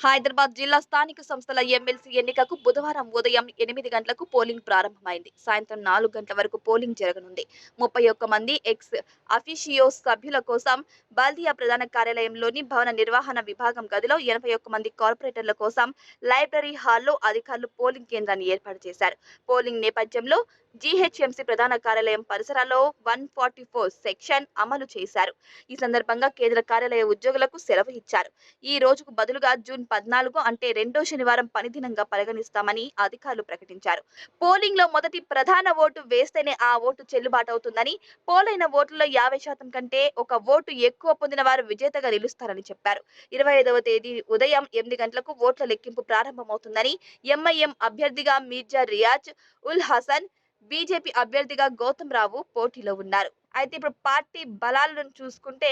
హైదరాబాద్ జిల్లా స్థానిక సంస్థల ఎమ్మెల్సీ ఎన్నికకు బుధవారం ఉదయం ఎనిమిది గంటలకు పోలింగ్ ప్రారంభమైంది. సాయంత్రం నాలుగు గంటల వరకు పోలింగ్ జరగనుంది. ముప్పై ఒక్క మంది ఎక్స్ అఫీషియో సభ్యుల కోసం బాల్దియా ప్రధాన కార్యాలయంలోని భవన నిర్వహణ విభాగం గదిలో ఎనభై ఒక్క మంది కార్పొరేటర్ల కోసం లైబ్రరీ హాల్లో అధికారులు పోలింగ్ కేంద్రాన్ని ఏర్పాటు చేశారు. పోలింగ్ నేపథ్యంలో జీహెచ్ఎంసీ ప్రధాన కార్యాలయం పరిసరాల్లో వన్ ఫార్టీ ఫోర్ సెక్షన్ అమలు చేశారు. ఈ సందర్భంగా కేంద్ర కార్యాలయ ఉద్యోగులకు సెలవు ఇచ్చారు. ఈ రోజుకు బదులుగా జూన్ పద్నాలుగు అంటే రెండో శనివారం పనిదినంగా పరిగణిస్తామని అధికారులు ప్రకటించారు. పోలింగ్లో మొదటి ప్రధాన ఓటు వేస్తేనే ఆ ఓటు చెల్లుబాటు అవుతుందని పోలైన ఓట్లలో యాభై శాతం కంటే ఒక ఓటు ఎక్కువ పొందిన వారు విజేతగా నిలుస్తారని చెప్పారు. ఇరవై ఐదవ తేదీ ఉదయం ఎనిమిది గంటలకు ఓట్ల లెక్కింపు ప్రారంభమవుతుందని ఎంఐఎం అభ్యర్థిగా మీర్జా రియాజ్ ఉల్ హసన్ బీజేపీ అభ్యర్థిగా గౌతమ్ రావు పోటీలో ఉన్నారు. అయితే ఇప్పుడు పార్టీ బలాలను చూసుకుంటే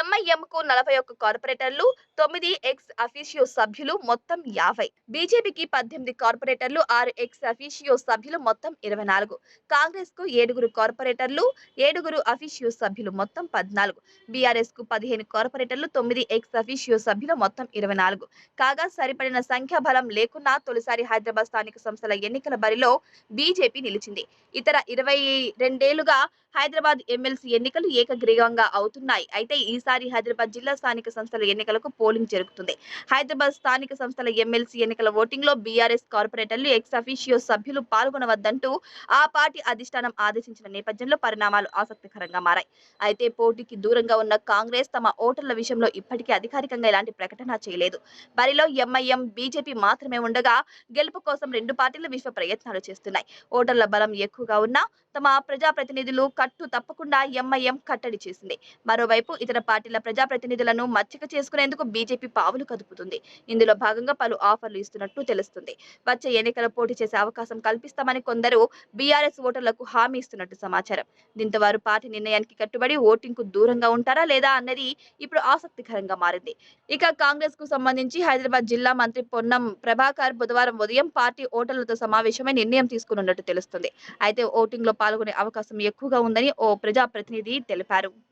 ఎంఐఎంకు నలభై ఒక్క కార్పొరేటర్లు తొమ్మిది ఎక్స్ అఫీషియో సభ్యులు మొత్తం యాభై. బీజేపీకి పద్దెనిమిది కార్పొరేటర్లు ఆరు ఎక్స్ అఫీషియో సభ్యులు మొత్తం ఇరవై నాలుగు. కాంగ్రెస్కు ఏడుగురు కార్పొరేటర్లు ఏడుగురు అఫీషియో సభ్యులు మొత్తం పద్నాలుగు. బీఆర్ఎస్కు పదిహేను కార్పొరేటర్లు తొమ్మిది ఎక్స్ అఫీషియో సభ్యులు మొత్తం ఇరవై నాలుగు. కాగా సరిపడిన సంఖ్యాబలం లేకున్నా తొలిసారి హైదరాబాద్ స్థానిక సంస్థల ఎన్నికల బరిలో బీజేపీ నిలిచింది. ఇతర ఇరవై రెండేళ్ళుగా హైదరాబాద్ ఎమ్మెల్సీ ఎన్నికలు ఏకగ్రీవంగా అవుతున్నాయి. అయితే ఈసారి హైదరాబాద్ జిల్లా స్థానిక సంస్థల ఎన్నికలకు పోలింగ్ జరుగుతుంది. హైదరాబాద్ స్థానిక సంస్థల ఎమ్మెల్సీ ఎన్నికల ఓటింగ్లో బీఆర్ఎస్ కార్పొరేటర్లు ఎక్స్ అఫీషియో సభ్యులు పాల్గొనవద్దంటూ ఆ పార్టీ అధిష్టానం ఆదేశించిన నేపథ్యంలో పరిణామాలు ఆసక్తికరంగా మారాయి. అయితే పోటీకి దూరంగా ఉన్న కాంగ్రెస్ తమ ఓటర్ల విషయంలో ఇప్పటికీ అధికారికంగా ఎలాంటి ప్రకటన చేయలేదు. బరిలో ఎంఐఎం బీజేపీ మాత్రమే ఉండగా గెలుపు కోసం రెండు పార్టీలు విశ్వ ప్రయత్నాలు చేస్తున్నాయి. ఓటర్ల బలం ఎక్కువగా ఉన్నా తమ ప్రజాప్రతినిధులు కట్టు తప్పకుండా ఎంఐఎం కట్టడి చేసింది. మరోవైపు ఇతర పార్టీల ప్రజాప్రతినిధులను మచ్చిక చేసుకునేందుకు బీజేపీ పావులు కదుపుతుంది. ఇందులో భాగంగా పలు ఆఫర్లు ఇస్తున్నట్టు తెలుస్తుంది. వచ్చే ఎన్నికల పోటీ చేసే అవకాశం కల్పిస్తామని కొందరు బీఆర్ఎస్ ఓటర్లకు హామీ ఇస్తున్నట్టు సమాచారం. దీంతో వారు పార్టీ నిర్ణయానికి కట్టుబడి ఓటింగ్కు దూరంగా ఉంటారా లేదా అన్నది ఇప్పుడు ఆసక్తికరంగా మారింది. ఇక కాంగ్రెస్కు సంబంధించి హైదరాబాద్ జిల్లా మంత్రి పొన్నం ప్రభాకర్ బుధవారం ఉదయం పార్టీ ఓటర్లతో సమావేశమై నిర్ణయం తీసుకున్నట్టు తెలుస్తుంది. అయితే ఓటింగ్లో పాల్గొనే అవకాశం ఎక్కువగా ఉందని ఓ ప్రజాప్రతినిధి తెలిపారు.